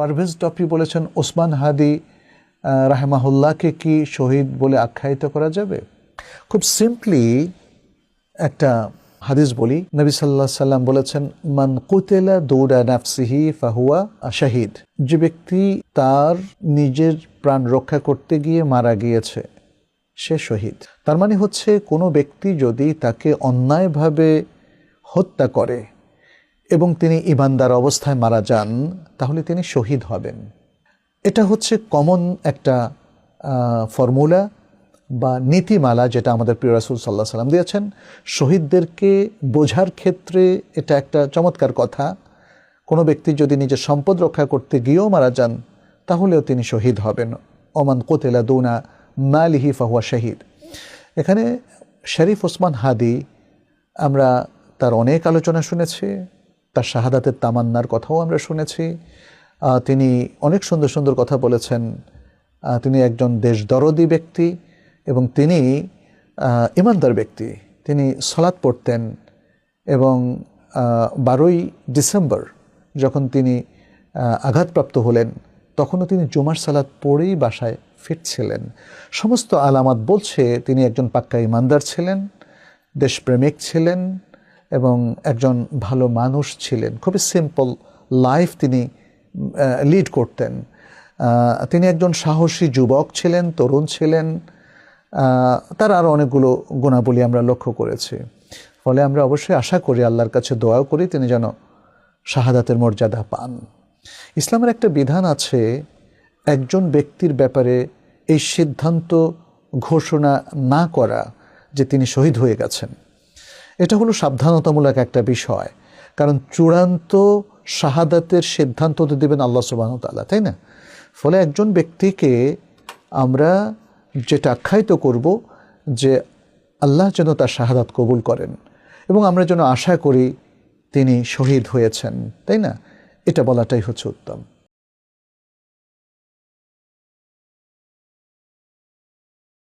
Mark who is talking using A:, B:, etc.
A: পারভেজ টপি বলেছেন ওসমান হাদি রাহেমাহুল্লাহকে কি শহীদ বলে আখ্যায়িত করা যাবে? খুব সিম্পলি একটা হাদিস বলি। নবী সাল্লাহ সাল্লাম বলেছেন, মান কুতেলা দৌড়া নাফসিহি ফাহুয়া শাহিদ। যে ব্যক্তি তার নিজের প্রাণ রক্ষা করতে গিয়ে মারা গিয়েছে, সে শহীদ। তার মানে হচ্ছে কোনো ব্যক্তি যদি তাকে অন্যায়ভাবে হত্যা করে এবং তিনি ইমানদার অবস্থায় মারা যান, তাহলে তিনি শহীদ হবেন। এটা হচ্ছে কমন একটা ফর্মুলা বা নীতিমালা যেটা আমাদের প্রিয় রাসুল সাল্লাহ সাল্লাম দিয়েছেন। শহীদদেরকে বোঝার ক্ষেত্রে এটা একটা চমৎকার কথা। কোনো ব্যক্তি যদি নিজের সম্পদ রক্ষা করতে গিয়েও মারা যান, তাহলেও তিনি শহীদ হবেন। ওমান কোতেলা দৌনা মালিহি ফাহুয়া শহীদ। এখানে শরীফ ওসমান হাদি, আমরা তার অনেক আলোচনা শুনেছি। তার শাহাদাতের তামান্নার কথাও আমরা শুনেছি। তিনি অনেক সুন্দর সুন্দর কথা বলেছেন। তিনি একজন দেশদরদি ব্যক্তি এবং তিনি ইমানদার ব্যক্তি। তিনি সলাৎ পড়তেন এবং বারোই ডিসেম্বর যখন তিনি আঘাতপ্রাপ্ত হলেন, তখনও তিনি জুমার সালাদ পড়েই বাসায় ফিরছিলেন। সমস্ত আলামত বলছে তিনি একজন পাক্কা ইমানদার ছিলেন, দেশপ্রেমিক ছিলেন এবং একজন ভালো মানুষ ছিলেন। খুবই সিম্পল লাইফ তিনি লিড করতেন। তিনি একজন সাহসী যুবক ছিলেন, তরুণ ছিলেন। তার আরও অনেকগুলো গুণাবলী আমরা লক্ষ্য করেছি। ফলে আমরা অবশ্যই আশা করি, আল্লাহর কাছে দোয়াও করি, তিনি যেন শাহাদাতের মর্যাদা পান। ইসলামের একটা বিধান আছে, একজন ব্যক্তির ব্যাপারে এই সিদ্ধান্ত ঘোষণা না করা যে তিনি শহীদ হয়ে গেছেন। এটা হলো সাবধানতামূলক একটা বিষয়। কারণ চূড়ান্ত শাহাদাতের সিদ্ধান্ত তো দেবেন আল্লাহ সুবাহ তাল্লাহ তাই না? ফলে একজন ব্যক্তিকে আমরা যেটা আখ্যায়িত করব যে আল্লাহ যেন তার শাহাদাত কবুল করেন এবং আমরা যেন আশা করি তিনি শহীদ হয়েছেন, তাই না? এটা বলাটাই হচ্ছে উত্তম।